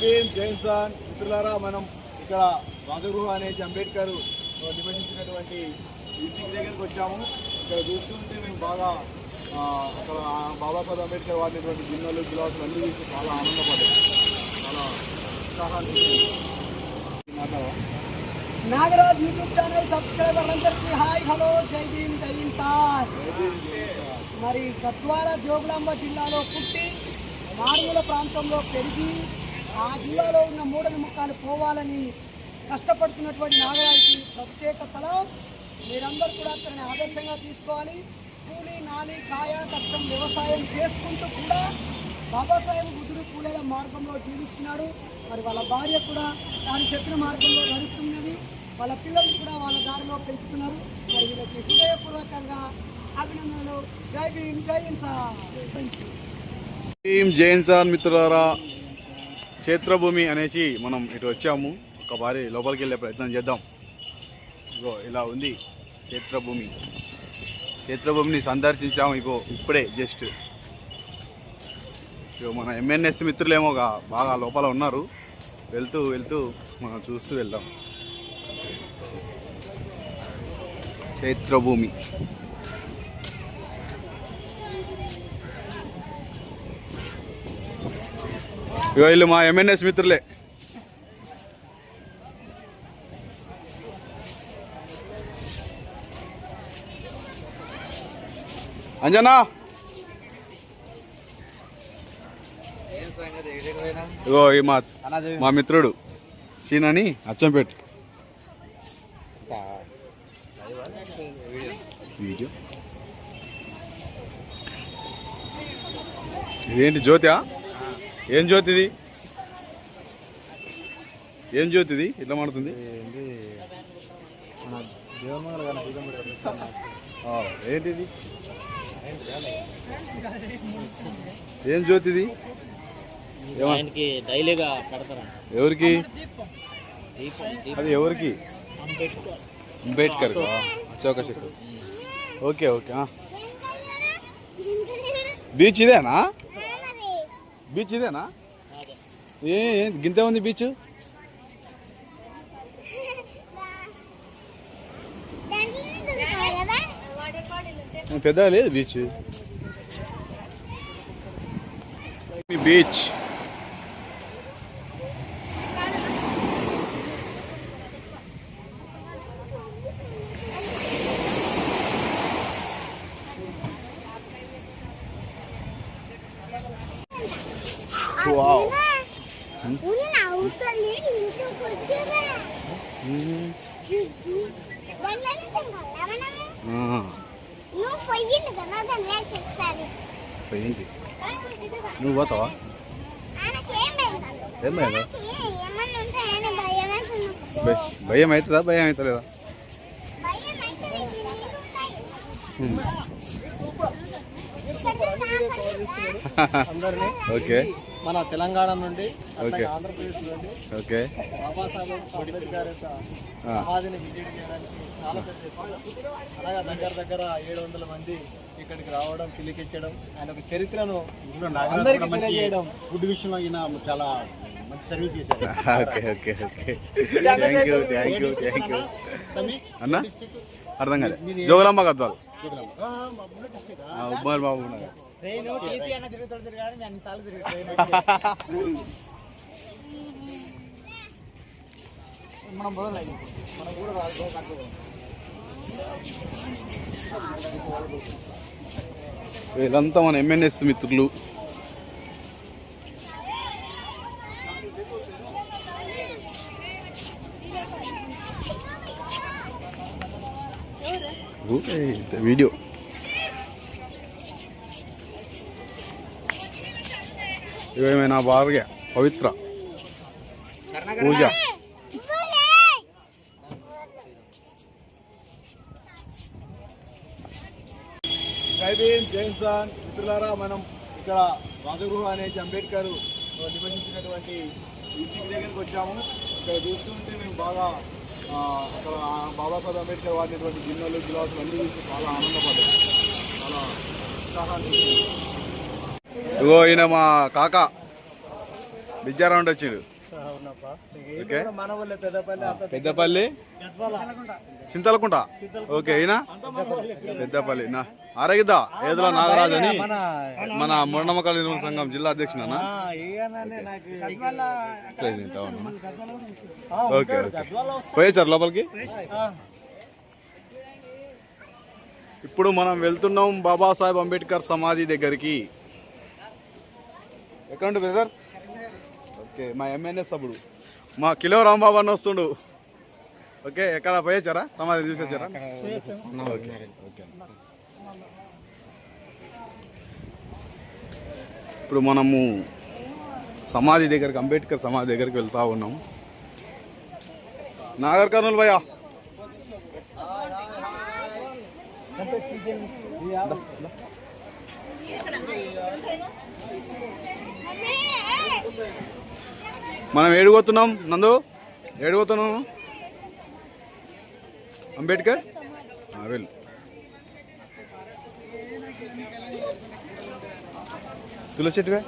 భీమ్ జైన్సాన్ మిత్రులారా మనం ఇక్కడ రాజగృహ అనేసి అంబేద్కర్ నివసించినటువంటి ఇంటికి దగ్గరికి వచ్చాము. ఇక్కడ చూస్తుంటే మేము బాగా అక్కడ బాబాసాహెబ్ అంబేద్కర్ వాడినటువంటి గిన్నెలు గ్లాసులు అన్ని చూసి చాలా ఆనందపడ్డాం. చాలా ఉత్సాహాన్ని నాగరాజ్. యూట్యూబ్ ఛానల్ సబ్స్క్రైబర్ అందరికీ హాయ్ హలో జై భీమ్ జై ఇన్సాన్ మరి గద్వాల జోగులాంబ జిల్లాలో పుట్టి మారుమూల ప్రాంతంలో పెరిగి ఆ జిల్లాలో ఉన్న మూఢనమ్మకాలు పోవాలని కష్టపడుతున్నటువంటి నాగరాజుకి ప్రత్యేక సలహా మీరందరూ కూడా అతని ఆదర్శంగా తీసుకోవాలి. కూలి నాలి కాయ కష్టం వ్యవసాయం చేసుకుంటూ కూడా బాబాసాహెబ్ బుద్ధుడు కూలీల మార్గంలో జీవిస్తున్నాడు. మరి వాళ్ళ భార్య కూడా తాను చెప్పిన మార్గంలో నడుస్తున్నది. వాళ్ళ పిల్లలు కూడా వాళ్ళ దారిలో పెంచుతున్నారు. మరి వీళ్ళకి హృదయపూర్వకంగా అభినందనలు. జై భీమ్ జై ఇన్సాన్ జై యూ మిత్రులారా. క్షేత్రభూమి అనేసి మనం ఇటు వచ్చాము. ఒక భారీ లోపలికి వెళ్ళే ప్రయత్నం చేద్దాం. ఇగో ఇలా ఉంది క్షేత్రభూమి. క్షేత్రభూమిని సందర్శించాము ఇగో ఇప్పుడే జస్ట్. ఇగో మన ఎంఎన్ఎస్ మిత్రులేమో బాగా లోపల ఉన్నారు. వెళ్తూ వెళ్తూ మనం చూస్తూ వెళ్దాం. క్షేత్రభూమి. ఇగో వీళ్ళు మా ఎంఎన్ఎస్ మిత్రులే. అంజనా? ఇగో ఈ మా మా మిత్రుడు సీనని అచ్చంపేట. వీడియో. ఇదేంటి జ్యోతియా ఏం జ్యోతి ఇది ఏం జ్యోతి ఇది ఇట్లా మాడుతుంది ఏంటిది? ఏం జ్యోతి ఇది ఏమ- ఆయనకి డైలీగా పెడతారా ఎవరికి? దీపం దీపం. అది ఎవరికి? అంబేద్కర్. అశోక శక్తి. Okay okay. బీచ్ ఇదేనా? బీచ్ ఇదేనా? ఏ గింతే ఉంది బీచ్? పెద్ద లేదు బీచ్. బీచ్. ఇంటికి వచ్చేవా నువ్వు పోతావా. ఏం. భయ- భయం అవుతుందా భయం అవుతలేదా అందరినీ. ఓకే. మన తెలంగాణ నుండి ఓకే. ఆంధ్రప్రదేశ్ నుండి ఓకే. బాబాసాహెబ్ అంబేద్కర్ యొక్క ఆ. సమాధిని విజిట్ చేయడానికి చాలా పెద్ద అలాగా దగ్గర దగ్గర ఏడు వందల మంది ఇక్కడికి రావడం పిలికిచ్చడం ఆయన ఒక చరిత్రను అందరికీ తెలియజేయడం. ఫుడ్ విషయంలో ఈయన చాలా మంచి సర్వీస్ చేశారు. Okay okay okay. Thank you thank you thank you అన్న అర్థం కాలే. జోగులాంబ గద్వాల్. ఆ, ఉమ్మడి బాబు ఉన్నారు. ట్రైన్ టీసీ అన్న తిరుగుతుంటారు కానీ నేను అన్నిసార్లు తిరుగుతాను మనం మొదలు మనం కూడా రాజు వీళ్ళంతా మన ఎంఎన్ఎస్ మిత్రులు. ఊ, ఏ, వీడియో. ఇవేమైనా భార్య పవిత్ర. పూజ. జై భీమ్ జైన్సాన్ మిత్రులారా మనం ఇక్కడ రాజగృహ అనేసి అంబేద్కర్ నిబంధించినటువంటి ఇంటికి దగ్గరికి వచ్చాము. ఇక్కడ చూస్తుంటే మేము బాగా అక్కడ బాబాసాహెబ్ అంబేద్కర్ వాడినటువంటి గిన్నెలు గ్లాసులు అన్నీ చూసి చాలా ఆనందపడ్డాము. చాలా ఉత్సాహాన్ని ఇగో ఈయన మా కాక. విద్యారావు నుండి వచ్చిండు పెద్దపల్లి చింతలకుంట. ఓకే అయినా పెద్దపల్లి నా. ఆరగిద్ద ఏదుల నాగరాజు అని మన మూఢనమ్మకాల నిర్మూలన సంఘం జిల్లా అధ్యక్షుడు ఓకే ఓకే. పోయొచ్చారు లోపలికి? ఇప్పుడు మనం వెళ్తున్నాం బాబాసాహెబ్ అంబేద్కర్ సమాధి దగ్గరికి. ఎక్కడ సార్ ఓకే మా ఎంఎన్ఎస్ సభ్యుడు మా కిలో రాంబాబు అన్న వస్తుండు. ఓకే ఎక్కడ పోయొచ్చారా సమాధి చూసి వచ్చారా? ఓకే. ఓకే. ఇప్పుడు మనము సమాధి దగ్గరికి అంబేద్కర్ సమాధి దగ్గరికి వెళ్తా ఉన్నాం. నాగర్ కర్నూలు భయ్యా. మనం ఏడుగోతున్నాం నందు? ఏడుగోతున్నాం అంబేద్కర్? వెళ్ళు. తులసి ఎట్టుగా?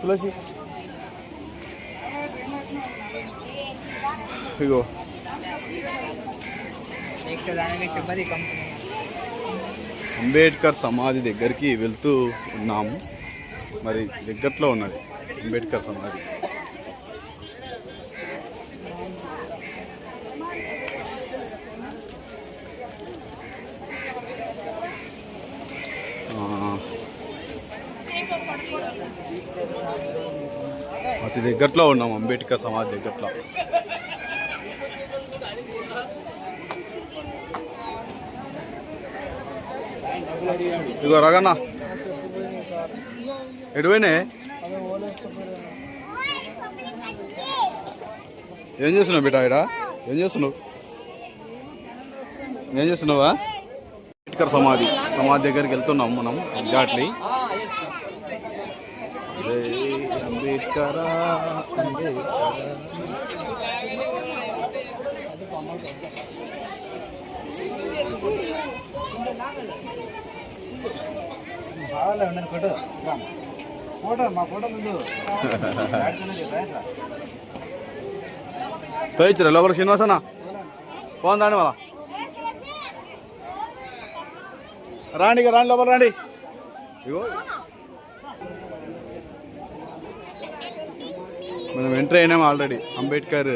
తులసి. ఇగో. అంబేద్కర్ సమాధి దగ్గరికి వెళ్తూ ఉన్నాము. మరి దగ్గరలో ఉన్నది అంబేద్కర్ సమాధి. అతి దగ్గరలో ఉన్నాం అంబేద్కర్ సమాధి దగ్గరలో. ఇదో రగన్నా. ఎడువైనే? ఏం చేస్తున్నావు బిడ్డ ఇక్కడ? ఏం చేస్తున్నావు? ఏం చేస్తున్నావా? అంబేద్కర్ సమాధి సమాధి దగ్గరికి వెళ్తున్నాం మనం ఎగ్జాక్ట్లీ. అంబేద్కర్ అంబేద్కర్. పోయిచ్చురా లోపల శ్రీనివాసన్న పోందాండి మళ్ళా. రాండి ఇక రాండి లోపల రాండి. ఇగో. మనం ఎంటర్ అయినాం ఆల్రెడీ అంబేద్కర్.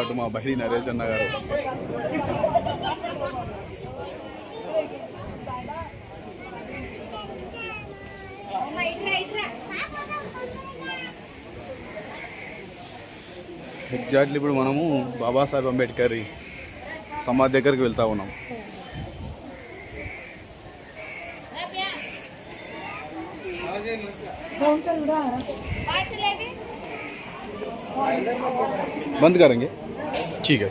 అటు మా బహిరి నరేష్ అన్న గారు. ఎగ్జాక్ట్లీ ఇప్పుడు మనము బాబాసాహెబ్ అంబేద్కర్ సమాధి దగ్గరికి వెళ్తా ఉన్నాం బంద్ కరంగే ठीक है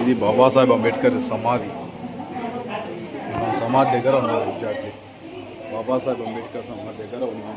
ఇది బాబాసాహెబ్ అంబేద్కర్ సమాధి మనం సమాధి దగ్గర ఉన్నాం ఎగ్జాక్ట్లీ బాబాసాహెబ్ అంబేద్కర్ సమాధి దగ్గర ఉన్నాం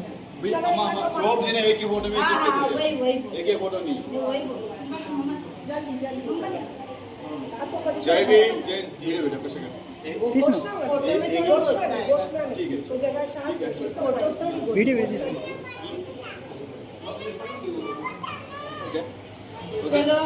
सब जने एक ही फ़ोटो में एक ही फ़ोटो नहीं। हाँ। जय भी जय ये बेटा कैसे कर तीस फ़ोटो में थोड़ी घोषणा है। ठीक है जगह शांत फ़ोटो हाँ, थोड़ी वीडियो वीडियो ठीक चलो।